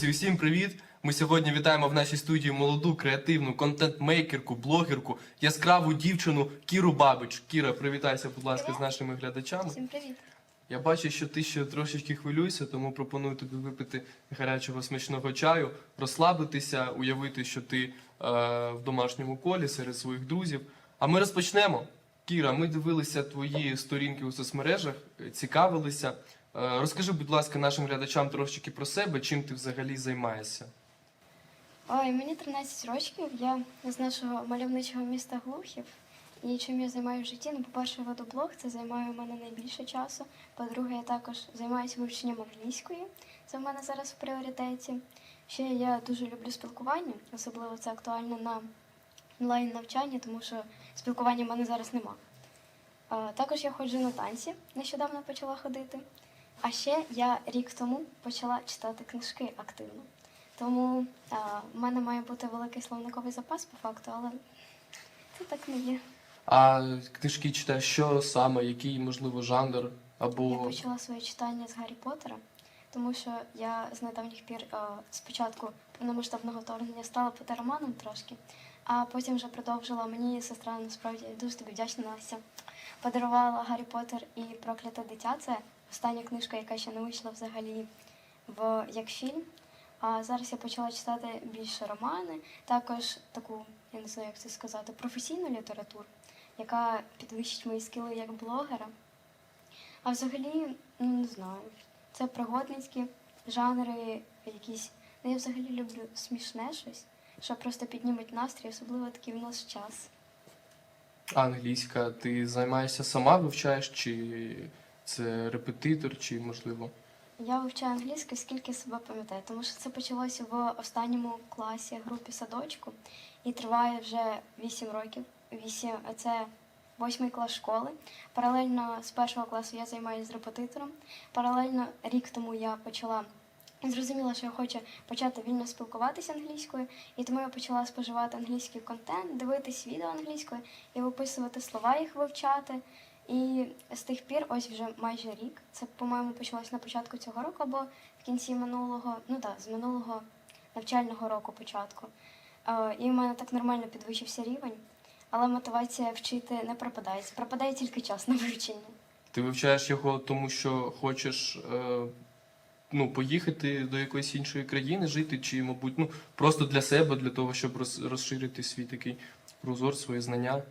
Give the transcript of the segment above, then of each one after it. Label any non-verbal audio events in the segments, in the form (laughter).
Друзі, усім привіт! Ми сьогодні вітаємо в нашій студії молоду, креативну контент-мейкерку, блогерку, яскраву дівчину Кіру Бабич. Кіра, привітайся, будь ласка, з нашими глядачами. Всім привіт. Я бачу, що ти ще трошечки хвилюєшся, тому пропоную тобі випити гарячого смачного чаю, розслабитися, уявити, що ти е, в домашньому колі серед своїх друзів. А ми розпочнемо. Кіра, ми дивилися твої сторінки у соцмережах, е, цікавилися. Е, розкажи, будь ласка, нашим глядачам трошечки про себе, чим ти взагалі займаєшся. Ой, мені 13 років. Я з нашого мальовничого міста Глухів. І чим я займаюся в житті? Ну, по-перше, веду блог, це займає у мене найбільше часу. По-друге, я також займаюся вивченням англійської. Це в мене зараз в пріоритеті. Ще я дуже люблю спілкування, особливо це актуально на онлайн навчанні, тому що спілкування в мене зараз нема. Також я ходжу на танці, нещодавно почала ходити. А ще я рік тому почала читати книжки активно. Тому а, в мене має бути великий словниковий запас по факту, але це так не є. А книжки читаєш, що саме, який, можливо, жанр або. Я почала своє читання з Гаррі Поттера, тому що я з недавніх пір а, спочатку повномасштабного вторгнення стала потероманом трошки, а потім вже продовжила. Мені сестра насправді дуже тобі вдячна Настя. Подарувала Гаррі Поттер і Прокляте дитя. Це остання книжка, яка ще не вийшла взагалі в як фільм. А зараз я почала читати більше романи, також таку, я не знаю, як це сказати, професійну літературу, яка підвищить мої скіли як блогера. А взагалі, ну не знаю, це пригодницькі жанри, якісь. Ну, я взагалі люблю смішне щось, що просто підніметь настрій, особливо такий в нас час. англійська, ти займаєшся сама, вивчаєш, чи це репетитор, чи можливо. Я вивчаю англійську, скільки себе пам'ятаю, тому що це почалося в останньому класі групі садочку і триває вже 8 років. 8, це восьмий клас школи. Паралельно з першого класу я займаюся репетитором. Паралельно рік тому я почала зрозуміла, що я хочу почати вільно спілкуватися англійською, і тому я почала споживати англійський контент, дивитись відео англійською і виписувати слова, їх вивчати. І з тих пір, ось вже майже рік, це, по-моєму, почалось на початку цього року або в кінці минулого, ну так, з минулого навчального року початку. Е, І в мене так нормально підвищився рівень, але мотивація вчити не пропадає. Пропадає тільки час на вивчення. Ти вивчаєш його, тому що хочеш е, ну, поїхати до якоїсь іншої країни жити, чи, мабуть, ну, просто для себе, для того, щоб роз, розширити свій такий прозор, свої знання.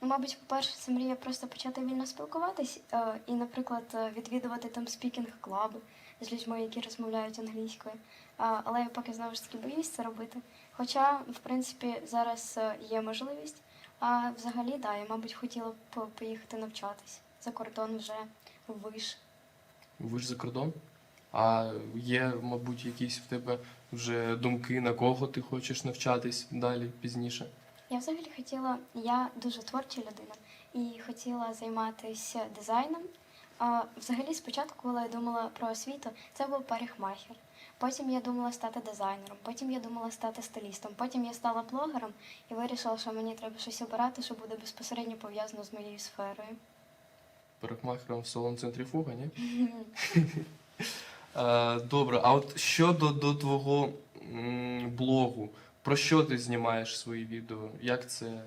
Ну, мабуть, по-перше, це мрія просто почати вільно спілкуватись е, і, наприклад, е, відвідувати там спікінг-клаби з людьми, які розмовляють англійською. Але я поки знову ж таки боюсь це робити. Хоча, в принципі, зараз е, є можливість. А взагалі, да, я, мабуть, хотіла б поїхати навчатись за кордон вже виш. Ви за кордон. А є, мабуть, якісь в тебе вже думки, на кого ти хочеш навчатись далі, пізніше. Я взагалі хотіла, я дуже творча людина і хотіла займатися дизайном. А взагалі, спочатку, коли я думала про освіту, це був парикмахер. Потім я думала стати дизайнером, потім я думала стати стилістом, потім я стала блогером і вирішила, що мені треба щось обирати, що буде безпосередньо пов'язано з моєю сферою. Парикмахером в салон центрифуга, ні? (laughs) Е, Добре, а от щодо до твого блогу, про що ти знімаєш свої відео? Як це,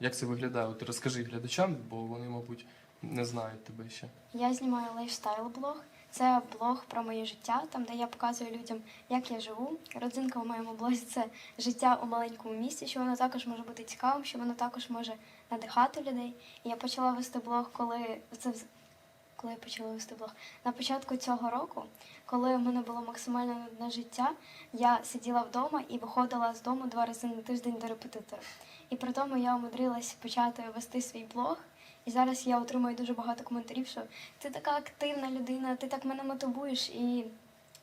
як це виглядає? От розкажи глядачам, бо вони, мабуть, не знають тебе ще. Я знімаю лайфстайл-блог. Це блог про моє життя, там де я показую людям, як я живу. Родзинка в моєму блозі це життя у маленькому місті, що воно також може бути цікавим, що воно також може надихати людей. І я почала вести блог, коли це коли я почала вести блог на початку цього року, коли в мене було максимально нудне життя, я сиділа вдома і виходила з дому два рази на тиждень до репетитора. І при тому я умудрилась почати вести свій блог. І зараз я отримую дуже багато коментарів, що ти така активна людина, ти так мене мотивуєш. І,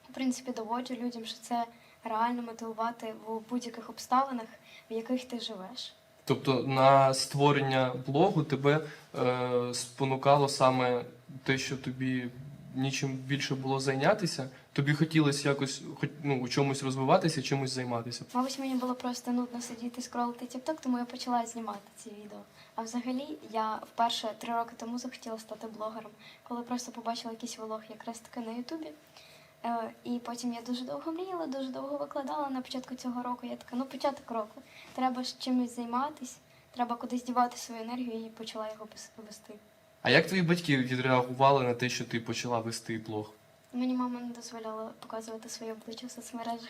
в принципі, доводжу людям, що це реально мотивувати в будь-яких обставинах, в яких ти живеш. Тобто на створення блогу тебе е, спонукало саме те, що тобі нічим більше було зайнятися. Тобі хотілося якось хоч, ну, у чомусь розвиватися, чимось займатися. Мабуть, мені було просто нудно сидіти скролити TikTok, тому я почала знімати ці відео. А взагалі я вперше три роки тому захотіла стати блогером, коли просто побачила якийсь влог якраз таки на Ютубі. Е, І потім я дуже довго мріяла, дуже довго викладала на початку цього року. Я така, ну початок року. Треба ж чимось займатися, треба кудись дівати свою енергію і почала його вести. А як твої батьки відреагували на те, що ти почала вести блог? Мені мама не дозволяла показувати своє обличчя в соцмережах.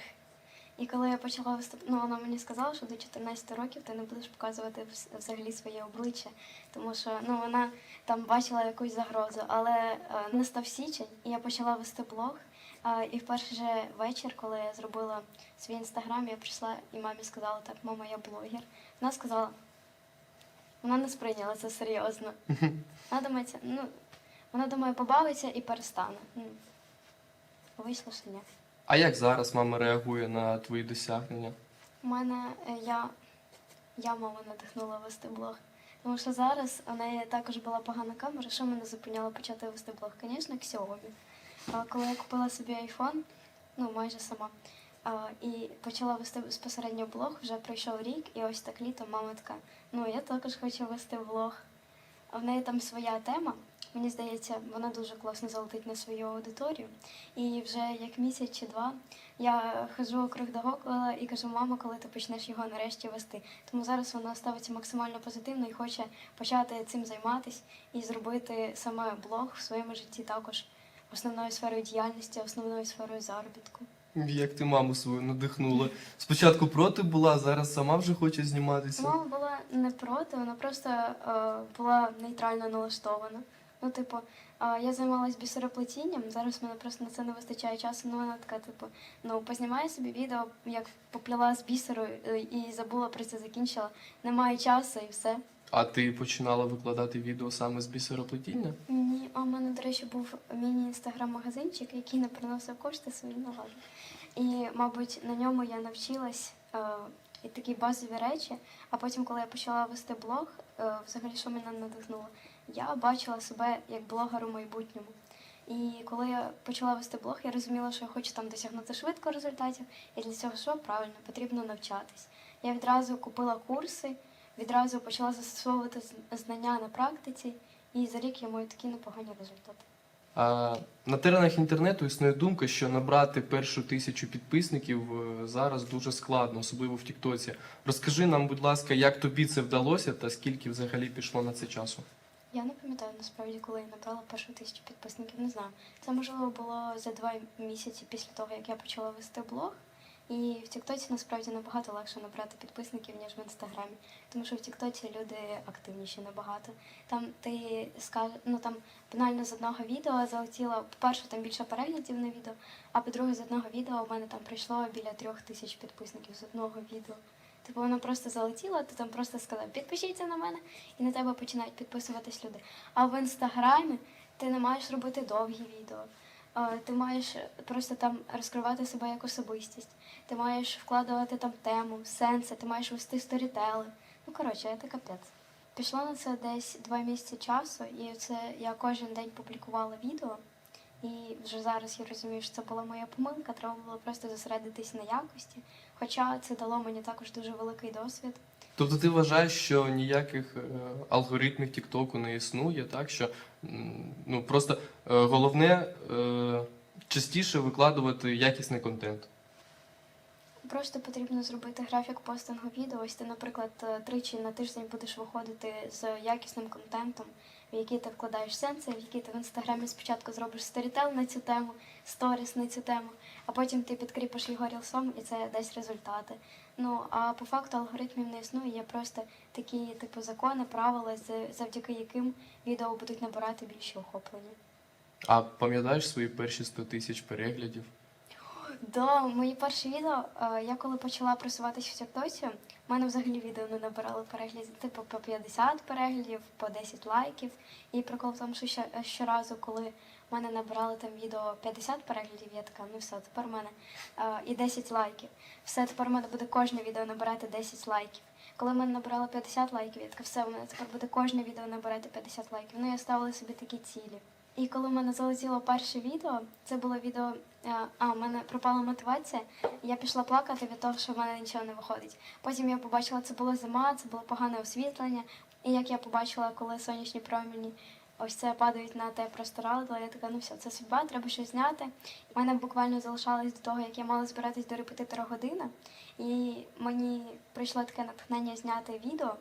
І коли я почала виступати, ну вона мені сказала, що до 14 років ти не будеш показувати взагалі своє обличчя, тому що ну вона там бачила якусь загрозу. Але е, настав січень, і я почала вести блог. І в перший же вечір, коли я зробила свій інстаграм, я прийшла і мамі сказала, так, мама, я блогер. Вона сказала, вона не сприйняла це серйозно. Вона думає, це, ну, вона думає, побавиться і перестане. Ну, Вийшло, що ні. А як зараз мама реагує на твої досягнення? У мене е, я, я маму надихнула вести блог. Тому що зараз у неї також була погана камера, що мене зупиняло почати вести блог? Звісно, Xiaomi. А коли я купила собі iPhone, ну майже сама, і почала вести безпосередньо блог, вже пройшов рік, і ось так літом мама така, ну я також хочу вести блог. В неї там своя тема. Мені здається, вона дуже класно залетить на свою аудиторію. І вже як місяць чи два я хожу округ до довкола і кажу, мама, коли ти почнеш його нарешті вести. Тому зараз вона ставиться максимально позитивно і хоче почати цим займатися і зробити саме блог в своєму житті також основною сферою діяльності, основною сферою заробітку. Як ти маму свою надихнула? Спочатку проти була, зараз сама вже хоче зніматися. Мама була не проти, вона просто е, була нейтрально налаштована. Ну, типу, е, я займалась бісероплетінням, зараз мене просто на це не вистачає часу. Ну, вона така, типу, ну познімай собі відео, як попліла з бісеру е, і забула про це, закінчила. Немає часу і все. А ти починала викладати відео саме з бісероплетіння? Ні, а в мене, до речі, був міні-інстаграм-магазинчик, який не приносив кошти свої налажу. І, мабуть, на ньому я навчилась е, і такі базові речі. А потім, коли я почала вести блог, е, взагалі, що мене надихнуло, я бачила себе як блогер у майбутньому. І коли я почала вести блог, я розуміла, що я хочу там досягнути швидко результатів, і для цього що правильно потрібно навчатись. Я відразу купила курси, відразу почала застосовувати знання на практиці, і за рік я маю такі непогані результати. А, на теренах інтернету існує думка, що набрати першу тисячу підписників е, зараз дуже складно, особливо в Тіктоці. Розкажи нам, будь ласка, як тобі це вдалося та скільки взагалі пішло на це часу? Я не пам'ятаю насправді, коли я набрала першу тисячу підписників, не знаю. Це можливо було за два місяці після того, як я почала вести блог. І в Тіктоці насправді набагато легше набрати підписників, ніж в інстаграмі. Тому що в Тіктоці люди активніші набагато. Там ти скаж... ну там банально з одного відео залетіло, по-перше, там більше переглядів на відео, а по-друге, з одного відео у мене там прийшло біля трьох тисяч підписників з одного відео. Типу воно просто залетіло, ти там просто сказав, підпишіться на мене, і на тебе починають підписуватись люди. А в інстаграмі ти не маєш робити довгі відео. Ти маєш просто там розкривати себе як особистість. Ти маєш вкладувати там тему, сенси, ти маєш вести сторітели. Ну коротше, це капець. Пішло на це десь два місяці часу, і це я кожен день публікувала відео. І вже зараз я розумію, що це була моя помилка. Треба було просто зосередитись на якості. Хоча це дало мені також дуже великий досвід. Тобто ти вважаєш, що ніяких е, алгоритмів Тіктоку не існує, так що ну просто е, головне е, частіше викладувати якісний контент. Просто потрібно зробити графік постингу відео. Ось ти, наприклад, тричі на тиждень будеш виходити з якісним контентом, в який ти вкладаєш сенси, в який ти в інстаграмі спочатку зробиш сторітел на цю тему, сторіс на цю тему, а потім ти підкріпиш його рілсом і це дасть результати. Ну а по факту алгоритмів не існує, є просто такі типу закони, правила, завдяки яким відео будуть набирати більше охоплення. А пам'ятаєш свої перші 100 тисяч переглядів? Да, мої перші відео, е, я коли почала просуватися в Тіктоці, в мене взагалі відео не набирало переглядів, типу по 50 переглядів, по 10 лайків. І прикол в тому, що ще, щоразу, коли в мене набирали там відео 50 переглядів, я така, ну все, тепер в мене е, і 10 лайків. Все, тепер в мене буде кожне відео набирати 10 лайків. Коли в мене набирало 50 лайків, я така, все, в мене тепер буде кожне відео набирати 50 лайків. Ну, я ставила собі такі цілі. І коли в мене залетіло перше відео, це було відео, е, а в мене пропала мотивація. Я пішла плакати від того, що в мене нічого не виходить. Потім я побачила, це була зима, це було погане освітлення. І як я побачила, коли сонячні промені ось це падають на те простирадло. Я така, ну все, це судьба, треба щось зняти. У мене буквально залишалось до того, як я мала збиратись до репетитора година, і мені прийшло таке натхнення зняти відео.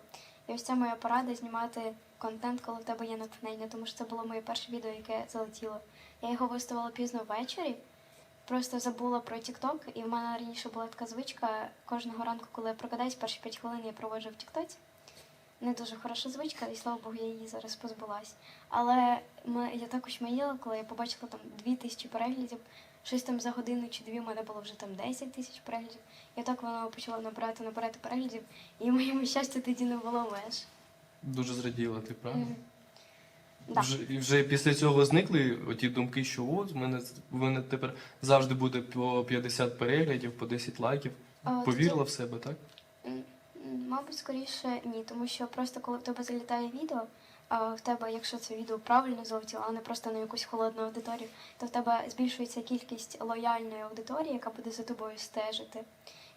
І ось це моя порада знімати контент, коли в тебе є натхнення, тому що це було моє перше відео, яке залетіло. Я його виставила пізно ввечері, просто забула про TikTok, і в мене раніше була така звичка кожного ранку, коли я прокидаюсь, перші 5 хвилин я проводжу в TikTok. Не дуже хороша звичка, і слава Богу, я її зараз позбулась. Але я також маїла, коли я побачила там 2 тисячі переглядів, щось там за годину чи дві, в мене було вже там 10 тисяч переглядів. І так воно почало набирати, набирати переглядів, і моєму щастю тоді не було меж. Дуже зраділа, ти правильно? Мгм. Да. Вже, і вже після цього зникли оті думки, що от в мене, в мене тепер завжди буде по 50 переглядів, по 10 лайків. А, Повірила в себе, так? Мабуть, скоріше ні, тому що просто коли в тебе залітає відео, а в тебе, якщо це відео правильно залетіло, а не просто на якусь холодну аудиторію, то в тебе збільшується кількість лояльної аудиторії, яка буде за тобою стежити.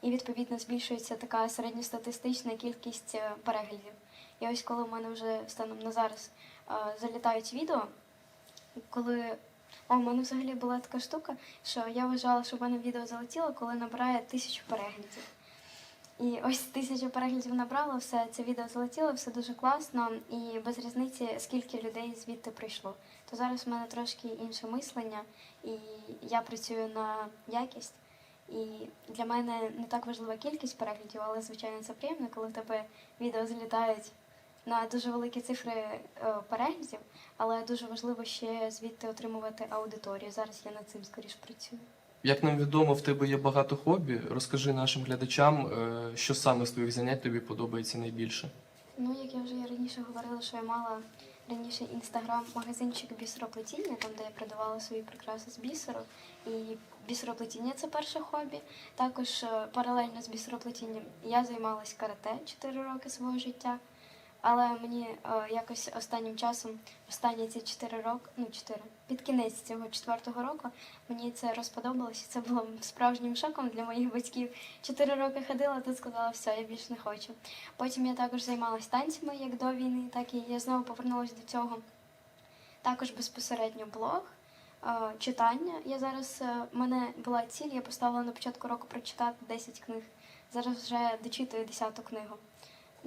І відповідно збільшується така середньостатистична кількість е, переглядів. І ось коли в мене вже станом на зараз залітають відео, коли о, у мене взагалі була така штука, що я вважала, що в мене відео залетіло, коли набирає тисячу переглядів. І ось тисячу переглядів набрало, все це відео залетіло, все дуже класно, і без різниці, скільки людей звідти прийшло. То зараз в мене трошки інше мислення, і я працюю на якість. І для мене не так важлива кількість переглядів, але звичайно це приємно, коли в тебе відео залітають на дуже великі цифри е, переглядів, але дуже важливо ще звідти отримувати аудиторію. Зараз я над цим скоріш працюю. Як нам відомо, в тебе є багато хобі. Розкажи нашим глядачам, е, що саме з твоїх занять тобі подобається найбільше. Ну, як я вже раніше говорила, що я мала раніше інстаграм-магазинчик бісероплетіння, там де я продавала свої прикраси з бісеру. І бісероплетіння це перше хобі. Також е, паралельно з бісероплетінням я займалась карате 4 роки свого життя. Але мені е, якось останнім часом, останні ці 4 роки, ну 4, під кінець цього четвертого року, мені це розподобалось. і Це було справжнім шоком для моїх батьків. Чотири роки ходила, тут сказала, все, я більше не хочу. Потім я також займалась танцями як до війни, так і я знову повернулася до цього. Також безпосередньо блог, е, читання. Я зараз е, в мене була ціль, я поставила на початку року прочитати 10 книг. Зараз вже дочитую 10 книгу.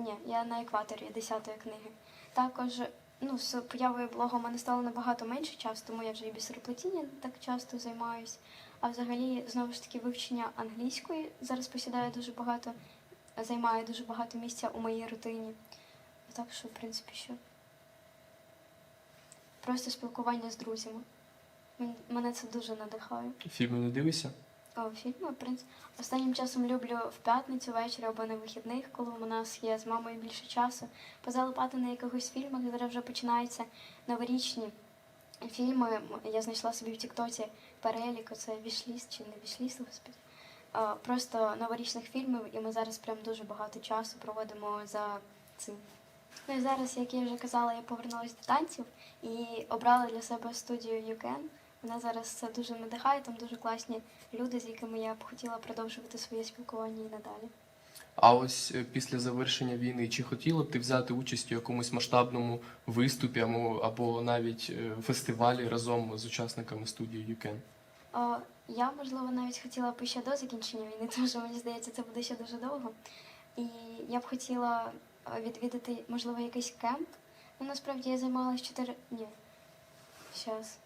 Ні, я на екваторі 10 книги. Також ну, з появою блогу в мене стало набагато менше часу, тому я вже і бісероплетіння так часто займаюсь. А взагалі, знову ж таки, вивчення англійської зараз посідає дуже багато, займає дуже багато місця у моїй рутині. Так що, в принципі, що. Просто спілкування з друзями. Мене це дуже надихає. Фільми не дивишся? О, фільми, в принципі. Останнім часом люблю в п'ятницю ввечері або на вихідних, коли у нас є з мамою більше часу, позалипати на якихось фільмах, зараз вже починаються новорічні фільми. Я знайшла собі в Тіктоці перелік, це вішліст чи не вішліст, господи. Просто новорічних фільмів, і ми зараз прям дуже багато часу проводимо за цим. Ну і зараз, як я вже казала, я повернулася до танців і обрала для себе студію YouCan. Вона зараз це дуже надихає, там дуже класні люди, з якими я б хотіла продовжувати своє спілкування і надалі. А ось е, після завершення війни, чи хотіла б ти взяти участь у якомусь масштабному виступі або, навіть е, фестивалі разом з учасниками студії? О, я, можливо, навіть хотіла б ще до закінчення війни, (laughs) тому що мені здається, це буде ще дуже довго. І я б хотіла е, відвідати, можливо, якийсь кемп. Ну, насправді я займалась 4. Ні. Щас.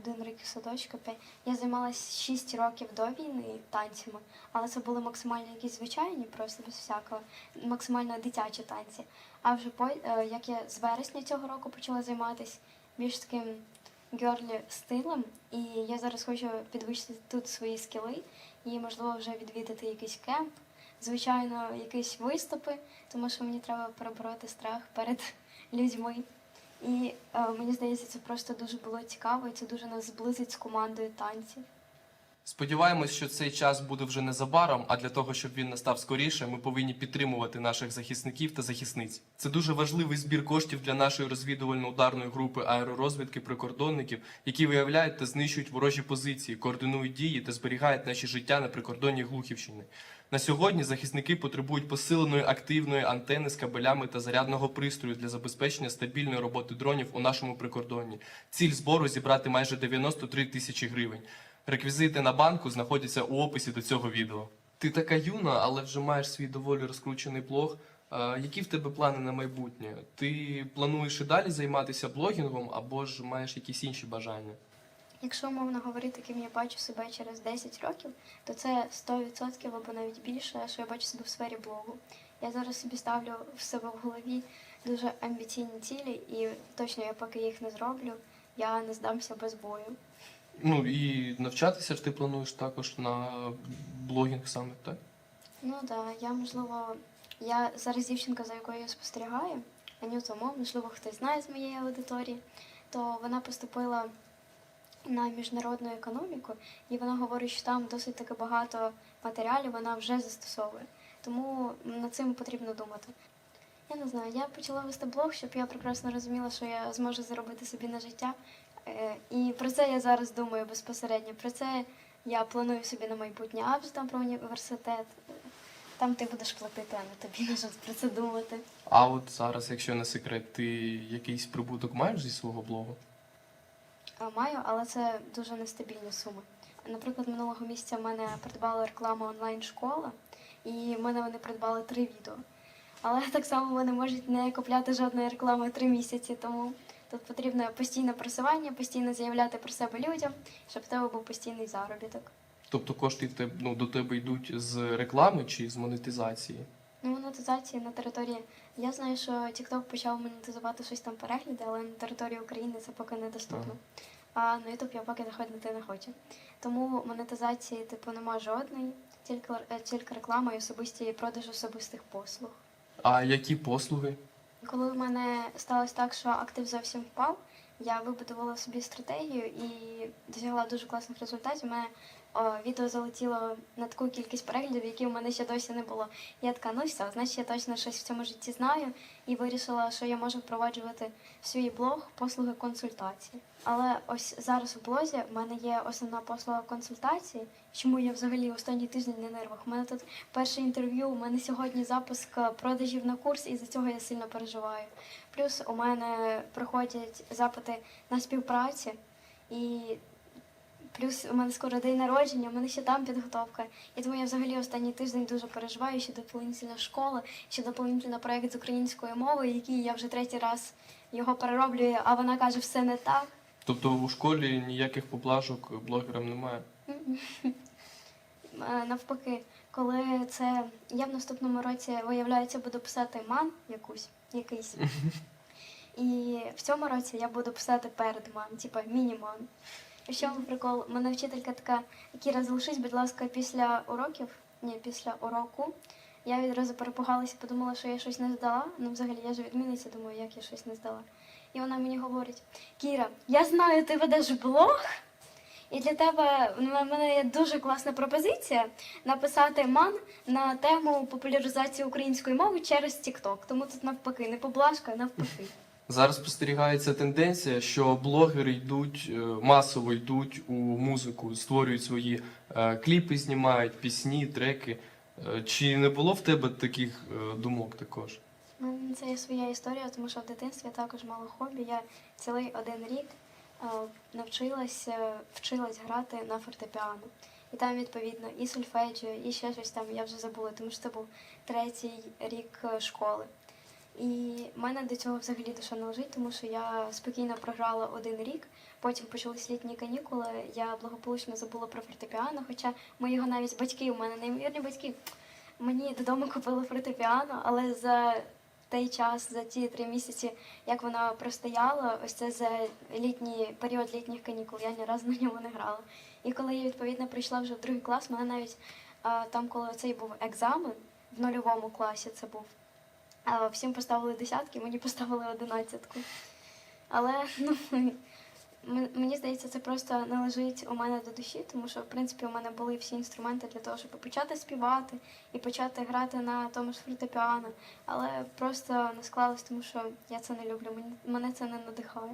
Один рік садочка, п'ять. Я займалась 6 років до війни танцями, але це були максимально якісь звичайні, просто без всякого, максимально дитячі танці. А вже по, е, як я з вересня цього року почала займатися більш таким гьорлі стилем, і я зараз хочу підвищити тут свої скіли і, можливо, вже відвідати якийсь кемп, звичайно, якісь виступи, тому що мені треба перебороти страх перед (laughs) людьми. І е, мені здається, це просто дуже було цікаво, і це дуже нас зблизить з командою танців. Сподіваємось, що цей час буде вже незабаром, а для того, щоб він настав скоріше, ми повинні підтримувати наших захисників та захисниць. Це дуже важливий збір коштів для нашої розвідувально-ударної групи аеророзвідки прикордонників, які виявляють та знищують ворожі позиції, координують дії та зберігають наші життя на прикордонні Глухівщини. На сьогодні захисники потребують посиленої активної антени з кабелями та зарядного пристрою для забезпечення стабільної роботи дронів у нашому прикордонні. Ціль збору зібрати майже 93 тисячі гривень. Реквізити на банку знаходяться у описі до цього відео. Ти така юна, але вже маєш свій доволі розкручений блог. А, які в тебе плани на майбутнє? Ти плануєш і далі займатися блогінгом або ж маєш якісь інші бажання? Якщо умовно говорити, ким я бачу себе через 10 років, то це 100% або навіть більше, що я бачу себе в сфері блогу. Я зараз собі ставлю в себе в голові дуже амбіційні цілі, і точно я поки їх не зроблю, я не здамся без бою. Ну і навчатися ж ти плануєш також на блогінг саме, так? Ну так, да, я можливо, я зараз дівчинка, за якою я спостерігаю, Анюту Мо, можливо, хтось знає з моєї аудиторії, то вона поступила на міжнародну економіку, і вона говорить, що там досить таки багато матеріалів вона вже застосовує. Тому над цим потрібно думати. Я не знаю, я почала вести блог, щоб я прекрасно розуміла, що я зможу заробити собі на життя. Е, І про це я зараз думаю безпосередньо. Про це я планую собі на майбутнє, а там про університет. Там ти будеш платити, а не тобі на жаль, про це думати. А от зараз, якщо не секрет, ти якийсь прибуток маєш зі свого блогу? А, Маю, але це дуже нестабільні суми. Наприклад, минулого місяця в мене придбала реклама онлайн-школа, і в мене вони придбали три відео. Але так само вони можуть не купляти жодної реклами три місяці, тому тут потрібно постійне просування, постійно заявляти про себе людям, щоб в тебе був постійний заробіток. Тобто кошти ну, до тебе йдуть з реклами чи з монетизації? Ну, монетизації на території. Я знаю, що TikTok почав монетизувати щось там перегляди, але на території України це поки недоступно. А на YouTube я поки заходити не хочу. Тому монетизації, типу, нема жодної, тільки, е, тільки реклама і особисті продаж особистих послуг. А які послуги? Коли в мене сталося так, що актив зовсім впав, я вибудувала собі стратегію і досягла дуже класних результатів. У мене о, відео залетіло на таку кількість переглядів, які в мене ще досі не було. Я така, ну все, значить я точно щось в цьому житті знаю і вирішила, що я можу впроваджувати в свій блог послуги консультації. Але ось зараз у блозі в мене є основна послуга консультації. Чому я взагалі останній тиждень на нервах? У мене тут перше інтерв'ю, у мене сьогодні запуск продажів на курс, і за цього я сильно переживаю. Плюс у мене проходять запити на співпраці, і плюс у мене скоро день народження, у мене ще там підготовка. І тому я взагалі останній тиждень дуже переживаю, ще доповнительна школа, ще доповнительний проєкт з української мови, який я вже третій раз його перероблюю, а вона каже, все не так. Тобто у школі ніяких поблажок блогерам немає. Е, Навпаки, коли це я в наступному році, виявляється, буду писати ман якусь, якийсь. І в цьому році я буду писати перед ман, типа. І в чому прикол? Мене вчителька така, Кіра, залишись, будь ласка, після уроків, ні, після уроку. Я відразу перепугалася, подумала, що я щось не здала. Ну, взагалі, я ж відмінниця, думаю, як я щось не здала. І вона мені говорить: Кіра, я знаю, ти ведеш блог. І для тебе в мене є дуже класна пропозиція написати ман на тему популяризації української мови через TikTok. Тому тут навпаки, не поблажка, а навпаки. (laughs) Зараз спостерігається тенденція, що блогери йдуть е, масово йдуть у музику, створюють свої е, кліпи, знімають пісні, треки. Е, Чи не було в тебе таких е, думок також? У це є своя історія, тому що в дитинстві я також мала хобі. Я цілий один рік е, навчилась, е, вчилась грати на фортепіано. І там, відповідно, і сольфеджіо, і ще щось там я вже забула, тому що це був третій рік е, школи. І в мене до цього взагалі душа не лежить, тому що я спокійно програла один рік. Потім почались літні канікули. Я благополучно забула про фортепіано, хоча мої його навіть батьки, у мене неймовірні батьки, мені додому купили фортепіано, але за той час, за ті три місяці, як воно простояло, ось це за літній період літніх канікул, я ні разу на ньому не грала. І коли я відповідно прийшла вже в другий клас, мене навіть там, коли цей був екзамен в нульовому класі, це був. Всім поставили десятки, мені поставили одинадцятку. Але ну, мені здається, це просто належить у мене до душі, тому що в принципі у мене були всі інструменти для того, щоб почати співати і почати грати на тому ж фортепіано. Але просто не склалось, тому що я це не люблю. Мене це не надихає.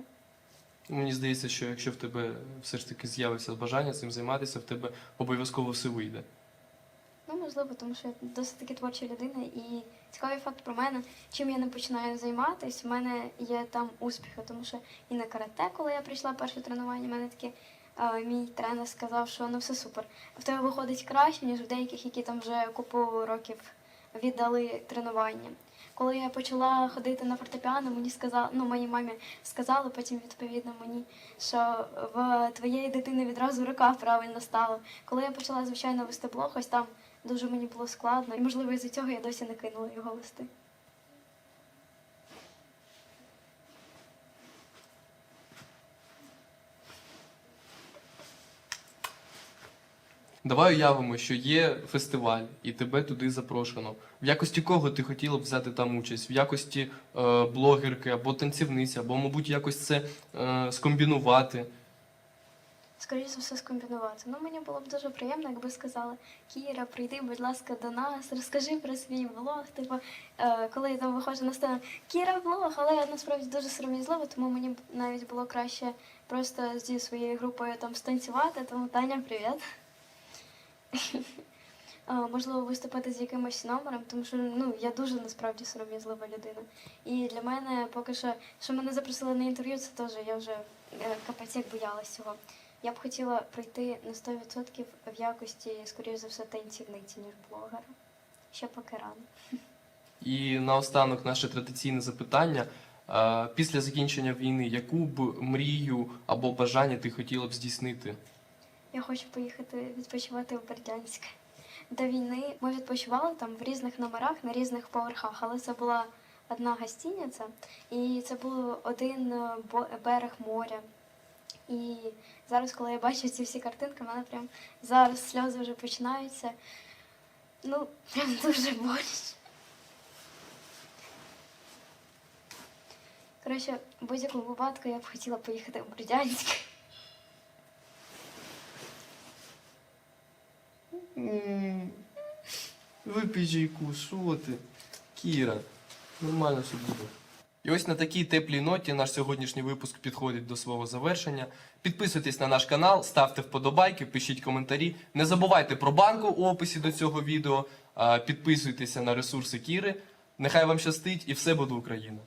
Мені здається, що якщо в тебе все ж таки з'явиться бажання цим займатися, в тебе обов'язково все вийде. Ну, можливо, тому що я досить таки творча людина, і цікавий факт про мене, чим я не починаю займатися, в мене є там успіхи, тому що і на карате, коли я прийшла перше тренування, в мене таке мій тренер сказав, що ну все супер. В тебе виходить краще, ніж в деяких, які там вже купу років віддали тренування. Коли я почала ходити на фортепіано, мені сказали, ну моїй мамі сказали, потім відповідно мені, що в твоєї дитини відразу рука правильно стала. Коли я почала, звичайно, вести блог, ось там дуже мені було складно, і можливо із-за цього я досі не кинула його вести. Давай уявимо, що є фестиваль, і тебе туди запрошено. В якості кого ти хотіла б взяти там участь? В якості е, блогерки або танцівниці, або, мабуть, якось це е, скомбінувати. Скоріше за все скомбінувати. Ну мені було б дуже приємно, якби сказали, Кіра, прийди, будь ласка, до нас, розкажи про свій влог. Типу, е, коли я там виходжу на сцену, Кіра влог, але я насправді дуже сором'язлива, тому мені навіть було краще просто зі своєю групою там станцювати. Тому Таня, привіт. (laughs) Е, Можливо, виступити з якимось номером, тому що ну я дуже насправді сором'язлива людина. І для мене поки що, що мене запросили на інтерв'ю, це теж я вже е, капець як боялась цього. Я б хотіла прийти на 100% в якості, скоріш за все, танцівниці, ніж блогера. Ще поки рано. І наостанок наше традиційне запитання. Після закінчення війни, яку б мрію або бажання ти хотіла б здійснити? Я хочу поїхати відпочивати в Бердянськ. До війни ми відпочивали там в різних номерах на різних поверхах, але це була одна гостиниця, і це був один е, берег моря. І зараз, коли я бачу ці всі картинки, в мене прям зараз сльози вже починаються. Ну, прям (laughs) дуже боляче. Коротше, в будь-якому випадку я б хотіла поїхати в Бердянськ. Випій чайку, що ти? Кіра, нормально все буде. І ось на такій теплій ноті наш сьогоднішній випуск підходить до свого завершення. Підписуйтесь на наш канал, ставте вподобайки, пишіть коментарі. Не забувайте про банку у описі до цього відео. Підписуйтеся на ресурси Кіри. Нехай вам щастить і все буде Україна.